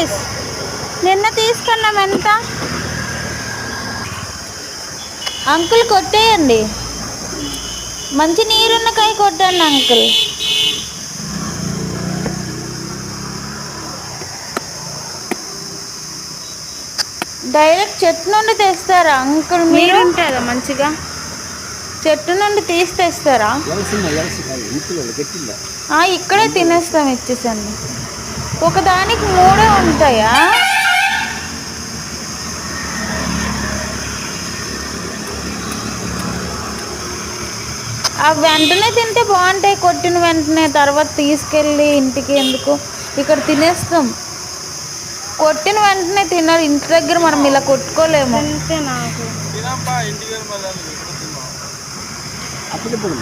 Rupees నిన్న తీసుకున్నాం ఎంత? అంకుల్ కొట్టేయండి. మంచి నీరున్న కాయ కొట్టండి అంకుల్. డైరెక్ట్ చెట్టు నుండి తెస్తారా అంకుల్ మీరు? ఉంటుందా మంచిగా? చెట్టు నుండి తీసి తెస్తారా? ఇక్కడే తినేస్తాం ఇచ్చేసండి. ఒకదానికి మూడే ఉంటాయా? ఆ వెంటనే తింటే బాగుంటాయి కొట్టిన వెంటనే తర్వాత తీసుకెళ్ళి ఇంటికి ఎందుకు? ఇక్కడ తినేస్తాం. కొట్టిన వెంటనే తినాలి ఇంటి దగ్గర మనం ఇలా కొట్టుకోలేము. అప్పుడప్పుడు